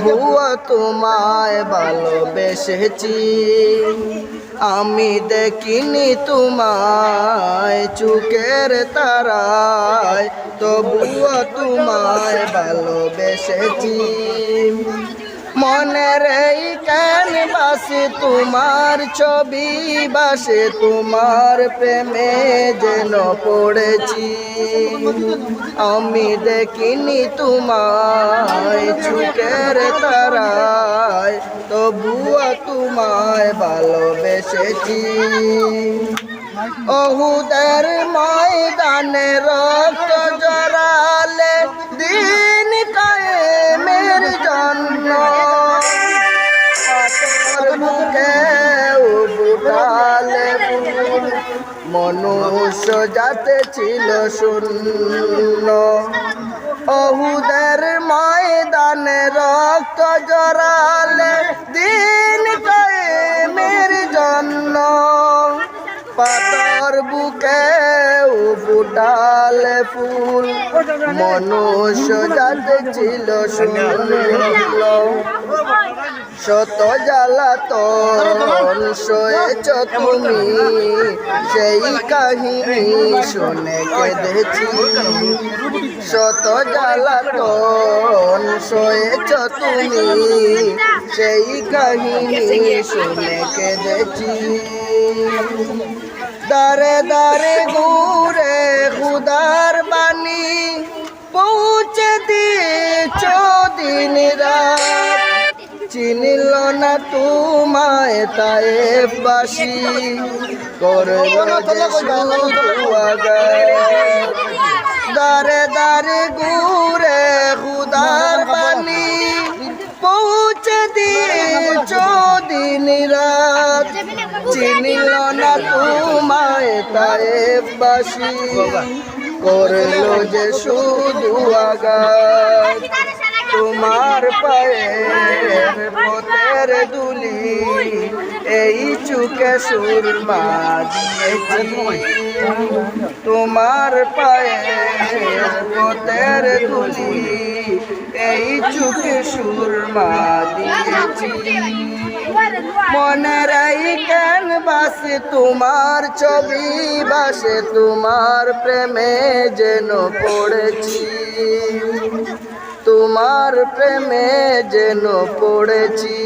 ভুয়া তোমায় ভালোবেসেছি। আমি দেখিনি তোমায় চুকের তারায়। তবুও তোমায় ভালোবেসেছি। মনের এই কেন বাসে? তোমার ছবি বাসে, তোমার প্রেমে যেন পড়েছি। আমি দেখিনি তোমায় চুকের তারায়, তবুও তোমায় ভালোবেসেছি। অহুদের ময়দানে রক্ত জড়ালে বুকে উঠালে ফুল। মনুষ্য যাতে ছিল শূন্য। অহুদের ময়দানে রক্ত জড়ালে ফুটালে ফুল মনুষ্য যাতে ছিল শূন্য শত জ্বালাতন সয়েছ তুমি সেই কাহিনী শুনে কেঁদেছি শত জ্বালাতন সয়েছ তুমি সেই কাহিনী শুনে কেঁদেছি দারে দারে ঘুরে খুদার বাণী পৌঁছে দিয়েছ দিন রাত চিনিল না তোমায় তাই বাসি। দারে দারে ঘুরে খুদার বাণী পৌঁছে দিয়েছ দিন রাত চিনিল না তোমায় তাই বাসি করল যে শুধু আগাত তোমার পায়ের পথের দুলি এই চুকে সুরমা দিয়েছি তোমার পায়ের পথের দুলি এই চুকে সুরমা দিয়েছি মনের এই কেন বাসে তোমার ছবি বাসে তোমার প্রেমে যেন পড়েছি। তোমার প্রেমে যেন পড়েছি।